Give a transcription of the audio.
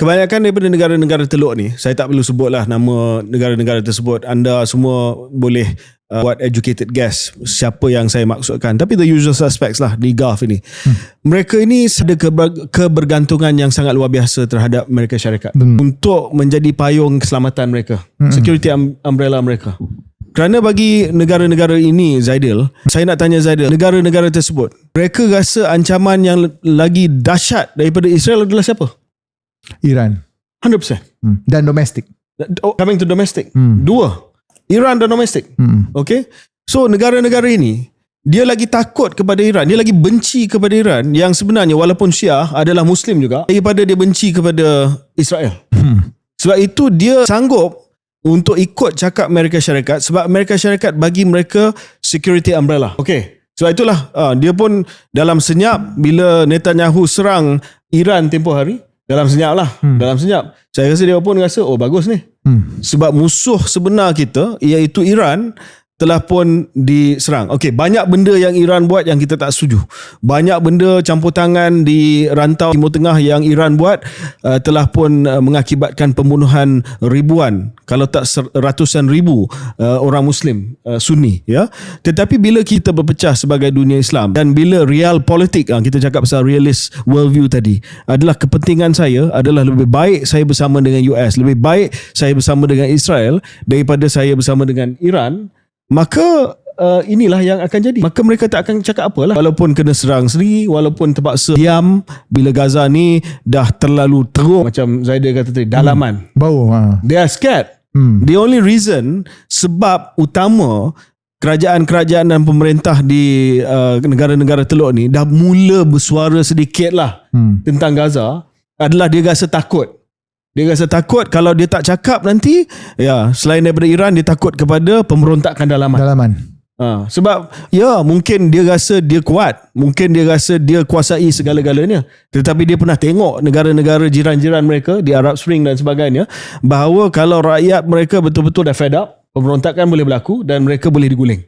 kebanyakan daripada negara-negara teluk ni, saya tak perlu sebutlah nama negara-negara tersebut. Anda semua boleh uh, buat educated guess siapa yang saya maksudkan. Tapi the usual suspects lah di Gulf ini. Hmm. Mereka ini ada keber- kebergantungan yang sangat luar biasa terhadap Amerika Syarikat Hmm. untuk menjadi payung keselamatan mereka, Hmm. security um- umbrella mereka. Kerana bagi negara-negara ini Zaidil, saya nak tanya Zaidil, negara-negara tersebut, mereka rasa ancaman yang lagi dahsyat daripada Israel adalah siapa? Iran 100%. hmm. dan domestik. Oh, coming to domestic. Hmm. Dua. Iran dan domestic. Hmm. Okay. So negara-negara ini dia lagi takut kepada Iran, dia lagi benci kepada Iran yang sebenarnya walaupun Syiah adalah Muslim juga daripada dia benci kepada Israel. Hmm. Sebab itu dia sanggup untuk ikut cakap Amerika Syarikat sebab Amerika Syarikat bagi mereka security umbrella. Okay. Sebab itulah uh, dia pun dalam senyap bila Netanyahu serang Iran tempoh hari, dalam senyap lah, hmm. dalam senyap. Saya rasa dia pun rasa oh bagus ni. Hmm. Sebab musuh sebenar kita iaitu Iran telah pun diserang. Okey, banyak benda yang Iran buat yang kita tak setuju. Banyak benda campur tangan di rantau Timur Tengah yang Iran buat uh, telah pun uh, mengakibatkan pembunuhan ribuan kalau tak ser- ratusan ribu uh, orang muslim uh, Sunni ya. Tetapi bila kita berpecah sebagai dunia Islam dan bila real politik uh, kita cakap pasal realist worldview tadi adalah kepentingan saya adalah lebih baik saya bersama dengan US, lebih baik saya bersama dengan Israel daripada saya bersama dengan Iran maka uh, inilah yang akan jadi. Maka mereka tak akan cakap apalah. Walaupun kena serang sendiri, walaupun terpaksa diam bila Gaza ni dah terlalu teruk macam Zaidah kata tadi, dalaman. Bau. Ha. They are scared. Hmm. The only reason sebab utama kerajaan-kerajaan dan pemerintah di uh, negara-negara teluk ni dah mula bersuara sedikit lah Hmm. tentang Gaza adalah dia rasa takut. Dia rasa takut kalau dia tak cakap nanti ya selain daripada Iran dia takut kepada pemberontakan dalaman. Dalaman. Ha, sebab ya mungkin dia rasa dia kuat, mungkin dia rasa dia kuasai segala-galanya. Tetapi dia pernah tengok negara-negara jiran-jiran mereka di Arab Spring dan sebagainya bahawa kalau rakyat mereka betul-betul dah fed up, pemberontakan boleh berlaku dan mereka boleh diguling.